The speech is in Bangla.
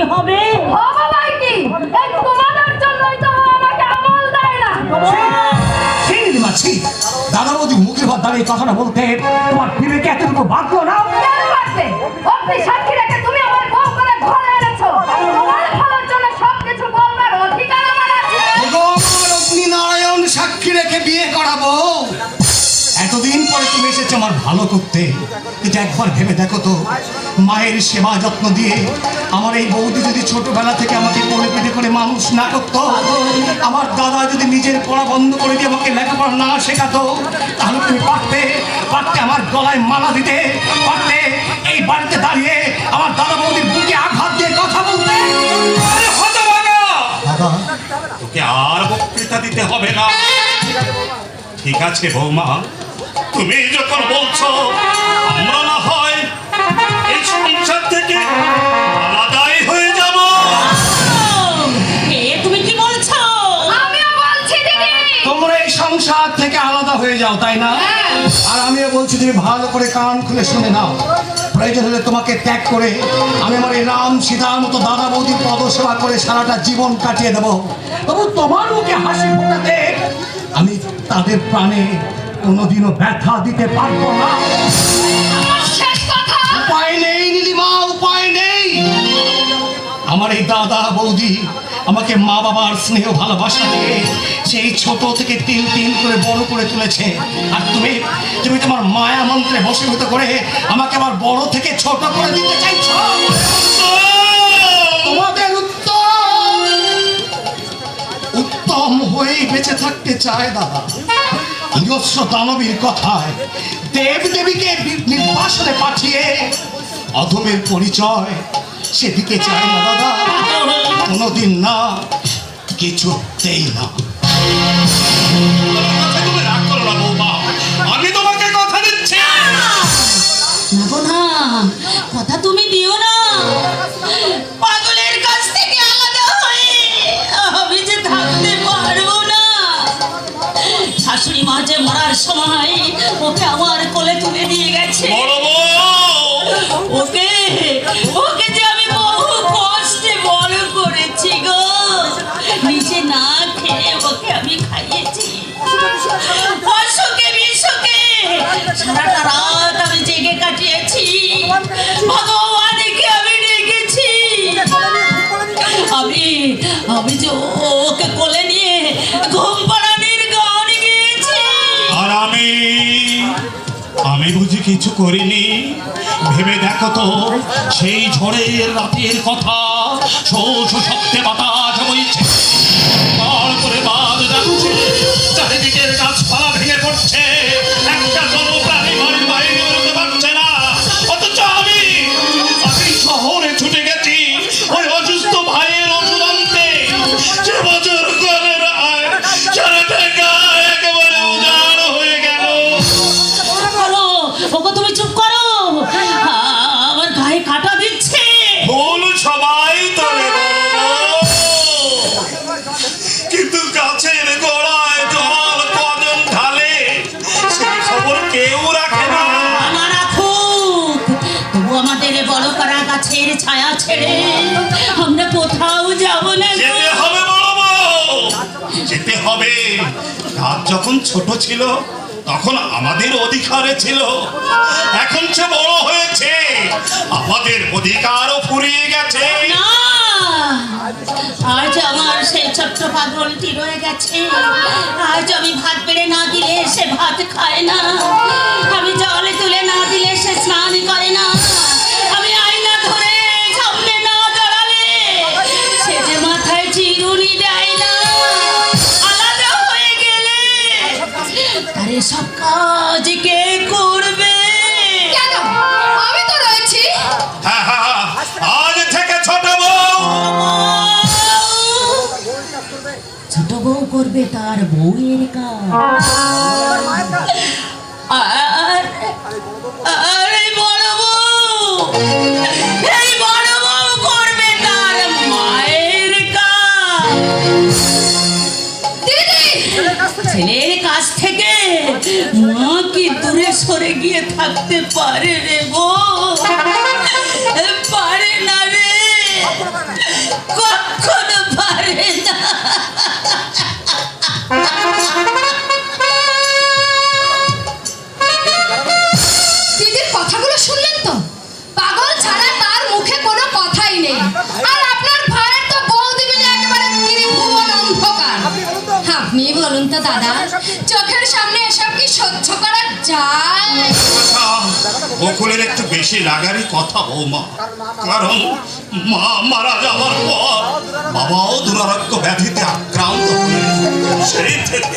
কি হবে? বাবা ভাই কি? এই তোমাদের জন্যই তো আমাকে আমল দেয় না। সেই দিদিমা ছি। দাদা বৌদি মুখের ভাত দাঁড়িয়ে কথাটা বলতে তোমার বিবেকে এতটুকু বাঁধলো না? কেন পারছে অগ্নি সাক্ষী রেখে তুমি আমার বউ করে ঘরে এনেছো। তোমার ভালোর জন্য সবকিছু বলবার অধিকার আমার আছে। ভগবান অগ্নি নারায়ণ সাক্ষী রেখে বিয়ে করাবো। এতদিন এসেছ আমার ভালো করতে। কিন্তু একবার ভেবে দেখো তো মায়ের সেবা যত্ন দিয়ে আমার এই বৌদি যদি ছোটবেলা থেকে আমাকে কোলে পিঠে করে মানুষ না করতো আমার দাদা যদি নিজের পড়া বন্ধ করে দিয়ে আমাকে লেখাপড়া না শেখাতো তাহলে তুমি পারতে পারতে আমার গলায় মালা দিতে পারতে এই বাড়িতে দাঁড়িয়ে আমার দাদা বৌদির বুকে আঘাত দিয়ে কথা বলতে। দাদা। তোকে আর বক্তৃতা দিতে হবে না। ঠিক আছে বৌমা তুমি যখন বলছো আমরা না হয় এই সংসার থেকে আলাদাই হয়ে যাব। তুমি কি বলছো? আমিও বলছি দিদি। তোমরা এই সংসার থেকে আলাদা হয়ে যাও তাই না? আর আমিও বলছি তুমি ভালো করে কান খুলে শুনে নাও। প্রয়োজন হলে তোমাকে ত্যাগ করে আমি আমার এই রাম সীতার মতো দাদা বৌদির পদসেবা করে সারাটা জীবন কাটিয়ে দেবো। তবু তোমার মুখে হাসি ফোটাতে আমি তাদের প্রাণে কোনোদিনও ব্যথা দিতে পারব না। উপায় নেই, নীলিমা, উপায় নেই। আমার এই দাদা বৌদি আমাকে মা বাবার স্নেহ ভালোবাসা দিয়ে সেই ছোট থেকে তিল তিল করে বড় করে তুলেছে। আর তুমি তুমি তোমার মায়া মন্ত্রে বসীভূত করে আমাকে আবার বড় থেকে ছোট করে দিতে চাইছো? তোমাদের উত্তম উত্তম হয়েই বেঁচে থাকতে চায় দাদা। হিংস্র দানবীর কথায় দেব দেবীকে নির্বাসনে পাঠিয়ে অধমের পরিচয় সেদিকে চায় না দাদা। কোনোদিন না, কিছুতেই না। যে মরার সময় ওকে আমার কোলে তুলে দিয়ে গেছে। আমি বুঝি কিছু করিনি? ভেবে দেখো তো, সেই ঝড়ের রাতের কথা। শোষ শব্দে বাতাস বইছে। ছেড়ে আমরা কোথাও যাব না যেতে হবে বড় যেতে হবে। রাত যখন ছোট ছিল তখন আমাদের অধিকারে ছিল। এখন সে বড় হয়েছে। আমাদের অধিকারও ফুরিয়ে গেছে। আজ আমার সেই ছোট্ট পাগলটি রয়ে গেছে। আজ আমি ভাত বেড়ে না দিলে সে ভাত খায় না। আমি সব কাজ কে করবে? কেন? আমি তো রয়েছি। হ্যাঁ, হ্যাঁ, হ্যাঁ, আজ থেকে ছোট বউ। ছোট বউ করবে তার বউয়ের কাজ। আর আর বড় বউ! গিয়ে থাকতে পারে রে গো। পারে না রে। কখনো পারে না। কথাগুলো শুনলেন তো? পাগল ছাড়া তার মুখে কোনো কথাই নেই। আর আপনার ভাড়ার তো বউ একেবারে তিনি ভুবন অন্ধকার। আপনি বলুন তো। দাদা চোখের সামনে এসব কি সহ্য করা যায় বকুলের একটু বেশি রাগারই কথা, বৌমা। কারণ মা মারা যাওয়ার পর বাবাও দুরারোগ্য ব্যাধিতে আক্রান্ত সেই থেকে